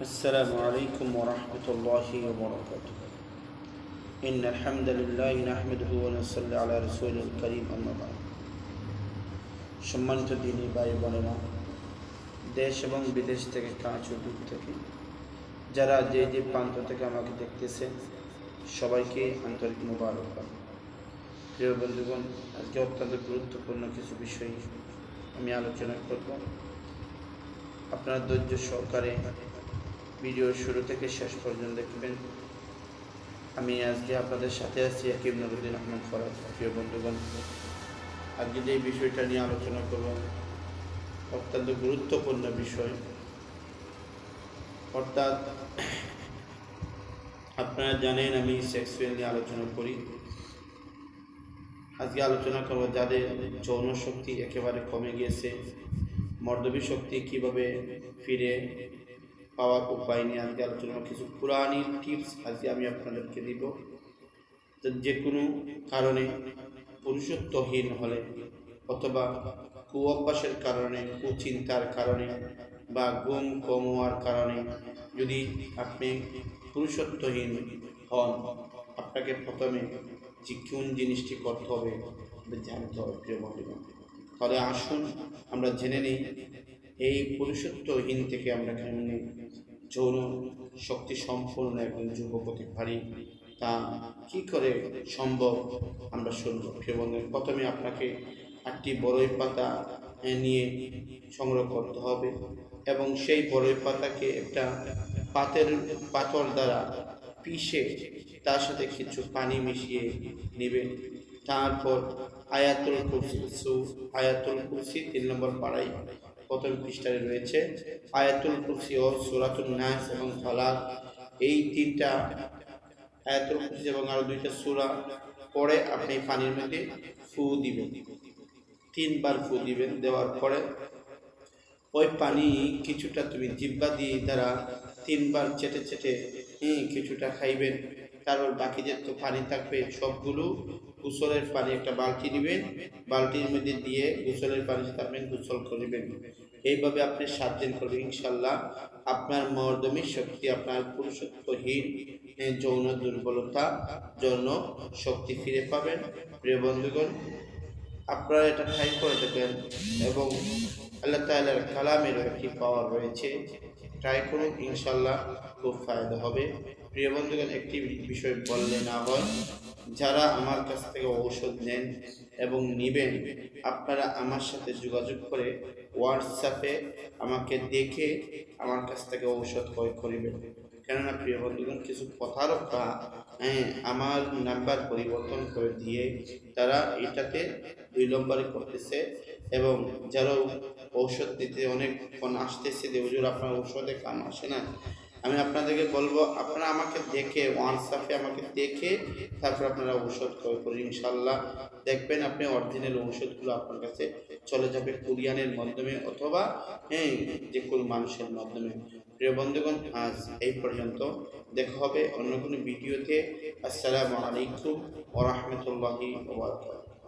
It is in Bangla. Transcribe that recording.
السلام عليكم ورحمة الله وبركاته إن الحمد لله نحمده ونصلي على رسول الكريم أما بعد সম্মানিত দিনী ভাই বোনেরা দেশ এবং বিদেশ থেকে কাঁচ ও দূর থেকে যারা যে যে প্রান্ত থেকে আমাকে দেখতেছেন সবাইকে আন্তরিক মোবারকবাদ প্রিয় বন্ধুগণ আজকে অত্যন্ত গুরুত্বপূর্ণ কিছু বিষয় আমি আলোচনা করব আপনারা ধৈর্য সহকারে ভিডিও শুরু থেকে শেষ পর্যন্ত দেখবেন। আমি আজকে আপনাদের সাথে আছি আকিব নুরুদ্দিন আহমদ ফরাজ প্রিয় বন্ধুগণ। আজকে যে বিষয়টা নিয়ে আলোচনা করব, অত্যন্ত গুরুত্বপূর্ণ বিষয়। অর্থাৎ, আপনারা জানেন আমি সেক্সুয়াল নিয়ে আলোচনা করি। আজকে আলোচনা করব যাদের যৌন শক্তি একেবারে কমে গিয়েছে মর্দবী শক্তি কীভাবে ফিরে পাওয়ার উপায় নিয়ে আজকে আলোচনা। কিছু পুরানি টিপস আজকে আমি আপনাদেরকে দিব যে কোনো কারণে পুরুষত্বহীন হলে অথবা কুঅভ্যাসের কারণে, কুচিন্তার কারণে বা গুম কম হওয়ার কারণে যদি আপনি পুরুষত্বহীন হন, আপনাকে প্রথমে যে কোন জিনিসটি করতে হবে জানতে হবে প্রিয় তাহলে আসুন আমরা জেনে নিই এই পুরুষত্বহীন থেকে আমরা কেমনি যৌন শক্তি সম্পূর্ণ এবং যুবক হতে পারি তা কি করে সম্ভব আমরা শুনব। বন্ধু প্রথমে আপনাকে একটি বড়ই পাতা নিয়ে সংগ্রহ করতে হবে এবং সেই বড়ই পাতাকে একটা পাতের পাথর দ্বারা পিষে তার সাথে কিছু পানি মিশিয়ে নেবেন। তারপর আয়াতুল কুরসি আয়াতুল কুরসি, তিন নম্বর পাড়াই প্রথম পৃষ্ঠায় রয়েছে আয়াতুল কুরসি ও সুরাতুল নাস এবং ফালাক এই তিনটা আয়াতুল কুরসি এবং আরও দুইটা সূরা পরে আপনি পানির মধ্যে ফু দিবেন। তিনবার ফু দিবেন, দেওয়ার পরে ওই পানি কিছুটা তুমি জিব্বা দিয়ে দ্বারা তিনবার চেটে চেটে কিছুটা খাইবেন। তারপর বাকি যে তো পানি থাকবে সবগুলো গোসলের পানি একটা বালতি দিবেন বালতির মধ্যে দিয়ে গোসলের পানি আপনি গোসল করবেন এইভাবে আপনি সাত দিন করবেন ইনশাল্লাহ আপনার মর্দমী শক্তি, আপনার পুরুষত্বহীন যৌন দুর্বলতা যৌন শক্তি ফিরে পাবেন। প্রিয় বন্ধুগণ, আপনারা এটা ট্রাই করে দেবেন এবং আল্লাহ তাআলার কালামেরও একটি পাওয়ার রয়েছে। ট্রাই করুন ইনশাল্লাহ খুব ফায়দা হবে। প্রিয় বন্ধুগণ, একটি বিষয় বললে না হয় যারা আমার কাছ থেকে ঔষধ নেন এবং নিবেন আপনারা আমার সাথে যোগাযোগ করে হোয়াটসঅ্যাপে আমাকে দেখে আমার কাছ থেকে ঔষধ ক্রয় করিবেন। কেননা প্রিয় বন্ধুগণ কিছু প্রতারকরা হ্যাঁ, আমার নাম্বার পরিবর্তন করে দিয়ে তারা এটাতে দুই নম্বরে করতেছে এবং যারা ঔষধ দিতে অনেকক্ষণ আসতেছে যে হুজুর আপনার ঔষধে কাম আসে না আমি আপনাদেরকে বলব, আপনারা আমাকে দেখে হোয়াটসঅ্যাপে আমাকে দেখে তারপর আপনারা ঔষধ ক্রয় করুন। ইনশাল্লাহ দেখবেন আপনি অরিজিনাল ঔষধগুলো আপনার কাছে চলে যাবে কুরিয়ানের মাধ্যমে অথবা হ্যাঁ যে কোনো মানুষের মাধ্যমে। প্রিয় বন্ধুগণ, আজ এই পর্যন্ত। দেখা হবে অন্য কোনো ভিডিওতে। আসসালামু আলাইকুম ওরহমতুল্লাহি ওবরাকাতুহু